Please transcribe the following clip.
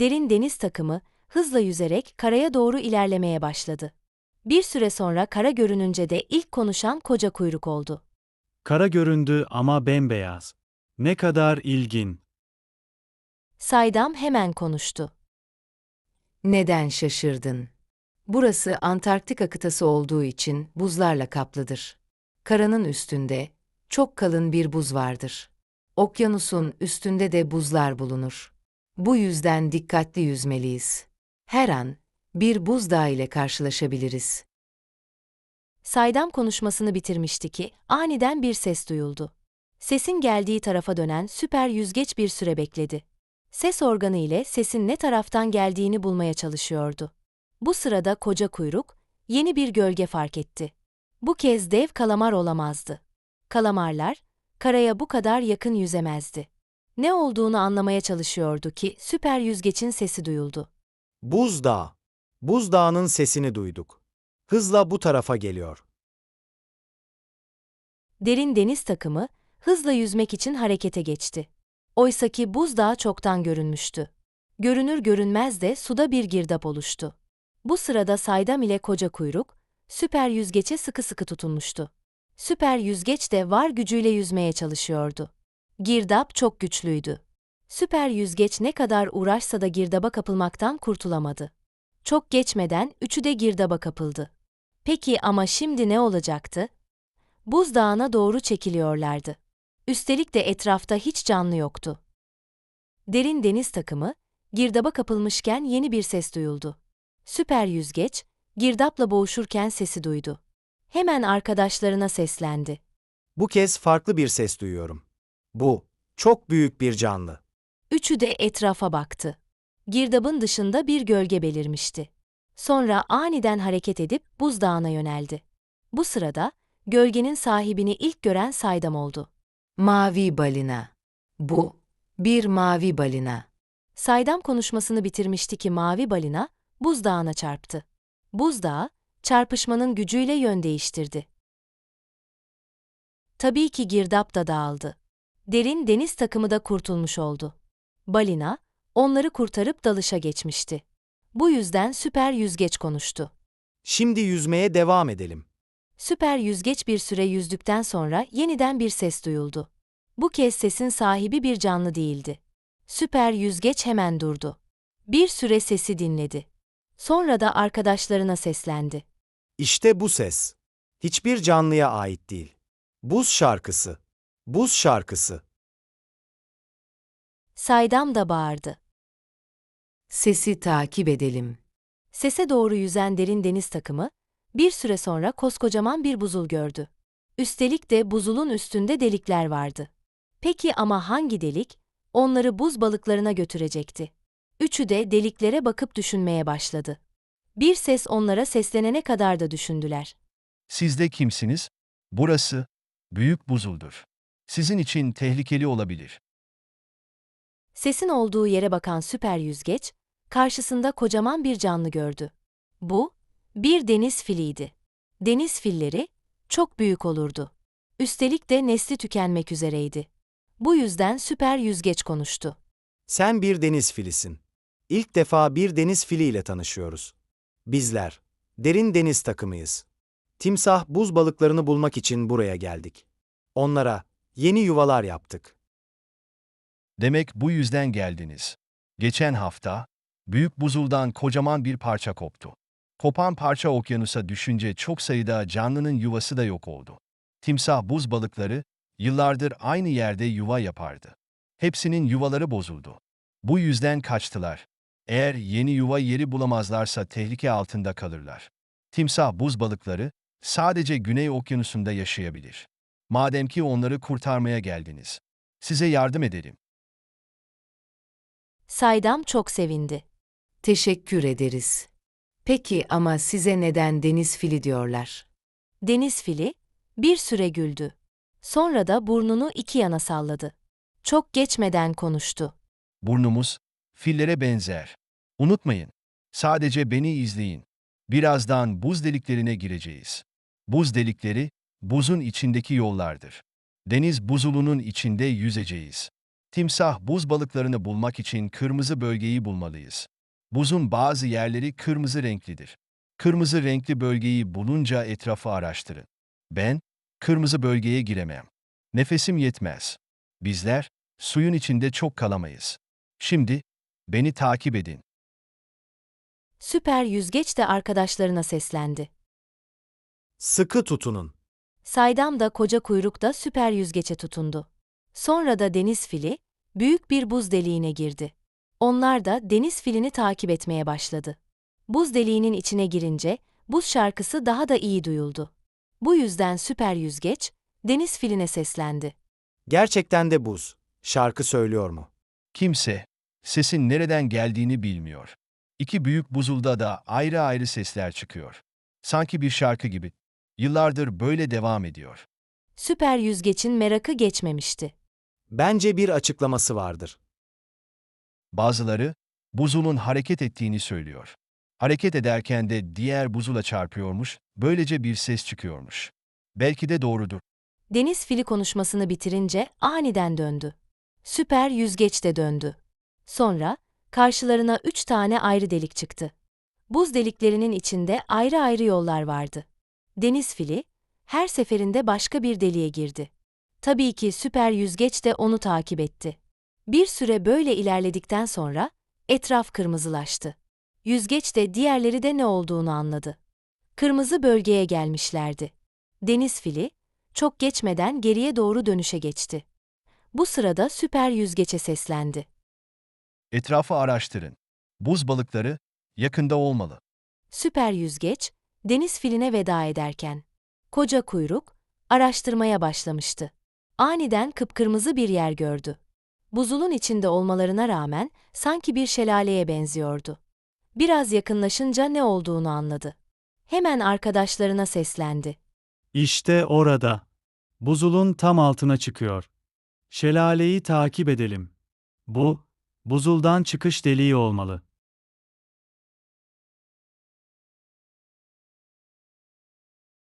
Derin deniz takımı hızla yüzerek karaya doğru ilerlemeye başladı. Bir süre sonra kara görününce de ilk konuşan koca kuyruk oldu. Kara göründü ama bembeyaz. Ne kadar ilgin. Saydam hemen konuştu. Neden şaşırdın? Burası Antarktika kıtası olduğu için buzlarla kaplıdır. Karanın üstünde çok kalın bir buz vardır. Okyanusun üstünde de buzlar bulunur. Bu yüzden dikkatli yüzmeliyiz. Her an bir buzdağı ile karşılaşabiliriz. Saydam konuşmasını bitirmişti ki aniden bir ses duyuldu. Sesin geldiği tarafa dönen süper yüzgeç bir süre bekledi. Ses organı ile sesin ne taraftan geldiğini bulmaya çalışıyordu. Bu sırada koca kuyruk yeni bir gölge fark etti. Bu kez dev kalamar olamazdı. Kalamarlar karaya bu kadar yakın yüzemezdi. Ne olduğunu anlamaya çalışıyordu ki süper yüzgeçin sesi duyuldu. Buzdağı. Buzdağının sesini duyduk. Hızla bu tarafa geliyor. Derin deniz takımı hızla yüzmek için harekete geçti. Oysaki buzdağı çoktan görünmüştü. Görünür görünmez de suda bir girdap oluştu. Bu sırada Saydam ile koca kuyruk süper yüzgeçe sıkı sıkı tutunmuştu. Süper yüzgeç de var gücüyle yüzmeye çalışıyordu. Girdap çok güçlüydü. Süper yüzgeç ne kadar uğraşsa da girdaba kapılmaktan kurtulamadı. Çok geçmeden üçü de girdaba kapıldı. Peki ama şimdi ne olacaktı? Buzdağına doğru çekiliyorlardı. Üstelik de etrafta hiç canlı yoktu. Derin deniz takımı, girdaba kapılmışken yeni bir ses duyuldu. Süper yüzgeç, girdapla boğuşurken sesi duydu. Hemen arkadaşlarına seslendi. Bu kez farklı bir ses duyuyorum. Bu, çok büyük bir canlı. Üçü de etrafa baktı. Girdabın dışında bir gölge belirmişti. Sonra aniden hareket edip buzdağına yöneldi. Bu sırada, gölgenin sahibini ilk gören Saydam oldu. Mavi balina. Bu bir mavi balina. Saydam konuşmasını bitirmişti ki mavi balina buzdağına çarptı. Buzdağı, çarpışmanın gücüyle yön değiştirdi. Tabii ki girdap da dağıldı. Derin deniz takımı da kurtulmuş oldu. Balina, onları kurtarıp dalışa geçmişti. Bu yüzden süper yüzgeç konuştu. Şimdi yüzmeye devam edelim. Süper yüzgeç bir süre yüzdükten sonra yeniden bir ses duyuldu. Bu kez sesin sahibi bir canlı değildi. Süper yüzgeç hemen durdu. Bir süre sesi dinledi. Sonra da arkadaşlarına seslendi. İşte bu ses. Hiçbir canlıya ait değil. Buz şarkısı. Buz şarkısı. Saydam da bağırdı. Sesi takip edelim. Sese doğru yüzen derin deniz takımı, bir süre sonra koskocaman bir buzul gördü. Üstelik de buzulun üstünde delikler vardı. Peki ama hangi delik? Onları buz balıklarına götürecekti. Üçü de deliklere bakıp düşünmeye başladı. Bir ses onlara seslenene kadar da düşündüler. Siz de kimsiniz? Burası büyük buzuldur. Sizin için tehlikeli olabilir. Sesin olduğu yere bakan süper yüzgeç, karşısında kocaman bir canlı gördü. Bu, bir deniz filiydi. Deniz filleri, çok büyük olurdu. Üstelik de nesli tükenmek üzereydi. Bu yüzden süper yüzgeç konuştu. Sen bir deniz filisin. İlk defa bir deniz filiyle tanışıyoruz. Bizler, derin deniz takımıyız. Timsah buz balıklarını bulmak için buraya geldik. Onlara yeni yuvalar yaptık. Demek bu yüzden geldiniz. Geçen hafta, büyük buzuldan kocaman bir parça koptu. Kopan parça okyanusa düşünce çok sayıda canlının yuvası da yok oldu. Timsah buz balıkları, yıllardır aynı yerde yuva yapardı. Hepsinin yuvaları bozuldu. Bu yüzden kaçtılar. Eğer yeni yuva yeri bulamazlarsa tehlike altında kalırlar. Timsah buz balıkları sadece Güney Okyanusu'nda yaşayabilir. Madem ki onları kurtarmaya geldiniz. Size yardım ederim. Saydam çok sevindi. Teşekkür ederiz. Peki ama size neden deniz fili diyorlar? Deniz fili, bir süre güldü. Sonra da burnunu iki yana salladı. Çok geçmeden konuştu. Burnumuz, fillere benzer. Unutmayın, sadece beni izleyin. Birazdan buz deliklerine gireceğiz. Buz delikleri, buzun içindeki yollardır. Deniz buzulunun içinde yüzeceğiz. Timsah buz balıklarını bulmak için kırmızı bölgeyi bulmalıyız. Buzun bazı yerleri kırmızı renklidir. Kırmızı renkli bölgeyi bulunca etrafı araştırın. Ben, kırmızı bölgeye giremem. Nefesim yetmez. Bizler, suyun içinde çok kalamayız. Şimdi, beni takip edin. Süper yüzgeç de arkadaşlarına seslendi. Sıkı tutunun. Saydam da koca kuyruk da süper yüzgeçe tutundu. Sonra da deniz fili, büyük bir buz deliğine girdi. Onlar da deniz filini takip etmeye başladı. Buz deliğinin içine girince, buz şarkısı daha da iyi duyuldu. Bu yüzden süper yüzgeç, deniz filine seslendi. Gerçekten de buz. Şarkı söylüyor mu? Kimse, sesin nereden geldiğini bilmiyor. İki büyük buzulda da ayrı ayrı sesler çıkıyor. Sanki bir şarkı gibi. Yıllardır böyle devam ediyor. Süper yüzgeçin merakı geçmemişti. Bence bir açıklaması vardır. Bazıları, buzulun hareket ettiğini söylüyor. Hareket ederken de diğer buzula çarpıyormuş, böylece bir ses çıkıyormuş. Belki de doğrudur. Deniz fili konuşmasını bitirince aniden döndü. Süper yüzgeç de döndü. Sonra karşılarına üç tane ayrı delik çıktı. Buz deliklerinin içinde ayrı ayrı yollar vardı. Deniz fili her seferinde başka bir deliğe girdi. Tabii ki süper yüzgeç de onu takip etti. Bir süre böyle ilerledikten sonra etraf kırmızılaştı. Yüzgeç de diğerleri de ne olduğunu anladı. Kırmızı bölgeye gelmişlerdi. Deniz fili çok geçmeden geriye doğru dönüşe geçti. Bu sırada süper yüzgeçe seslendi. Etrafı araştırın. Buz balıkları, yakında olmalı. Süper yüzgeç, deniz filine veda ederken, koca kuyruk, araştırmaya başlamıştı. Aniden kıpkırmızı bir yer gördü. Buzulun içinde olmalarına rağmen sanki bir şelaleye benziyordu. Biraz yakınlaşınca ne olduğunu anladı. Hemen arkadaşlarına seslendi. İşte orada. Buzulun tam altına çıkıyor. Şelaleyi takip edelim. Bu, buzuldan çıkış deliği olmalı.